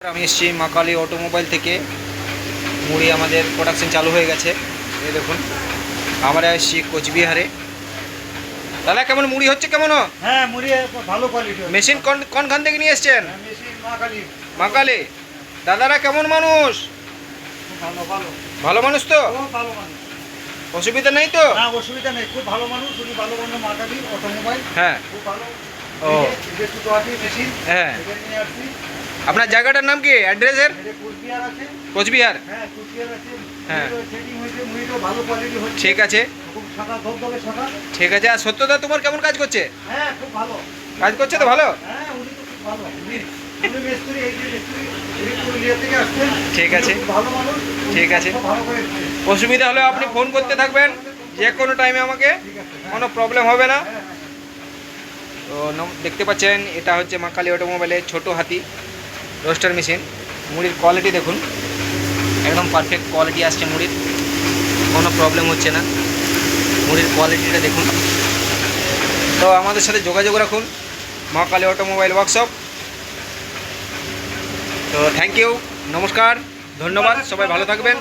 আমি এসেছি মাকালি অটোমোবাইল থেকে। মুড়ি আমাদের প্রোডাকশন চালু হয়ে গেছে। এই দেখুন আমরা এসেছি কোচবিহারে। দাদা কেমন মুড়ি হচ্ছে কেমন? হ্যাঁ মুড়ি ভালো কোয়ালিটি মেশিন কোন কোনখান থেকে নিয়ে এসছেন? মেশিন মহাকালী মা কালী। দাদারা কেমন মানুষ? ভালো ভালো। ভালো মানুষ তো? ভালো মানুষ। অসুবিধা নেই তো? না অসুবিধা নেই। খুব ভালো মানুষ উনি ভালো মানুষ মহাকালী অটোমোবাইল। হ্যাঁ। খুব ভালো। ও। মেশিন হ্যাঁ। নিয়ে আসছি। আপনার জায়গাটার নাম কি? অ্যাড্রেসের কোচবিহার হ্যাঁ হ্যাঁ। ঠিক আছে। ঠিক আছে আর সত্যদা তোমার কেমন কাজ করছে? হ্যাঁ কাজ করছে তো ভালো? উনি তো খুব ভালো। উনি উনি মিস্ত্রি এই যে মিস্ত্রি উনি পুরুলিয়া থেকে আসছেন। ঠিক আছে। ঠিক আছে। অসুবিধা হলে আপনি ফোন করতে থাকবেন। যে কোনো টাইমে আমাকে। কোনো প্রবলেম হবে না। তো দেখতে পাচ্ছেন এটা হচ্ছে মা কালী অটোমোবাইলের ছোট হাতি। Roaster machine. মুড়ির কোয়ালিটি দেখুন। একদম পারফেক্ট কোয়ালিটি আসছে মুড়ির। কোনো প্রবলেম হচ্ছে না। মুড়ির কোয়ালিটিটা দেখুন। তো আমাদের সাথে যোগাযোগ রাখুন। মা কালী অটোমোবাইল ওয়ার্কশপ তো থ্যাংক ইউ নমস্কার। ধন্যবাদ। সবাই ভালো থাকবেন।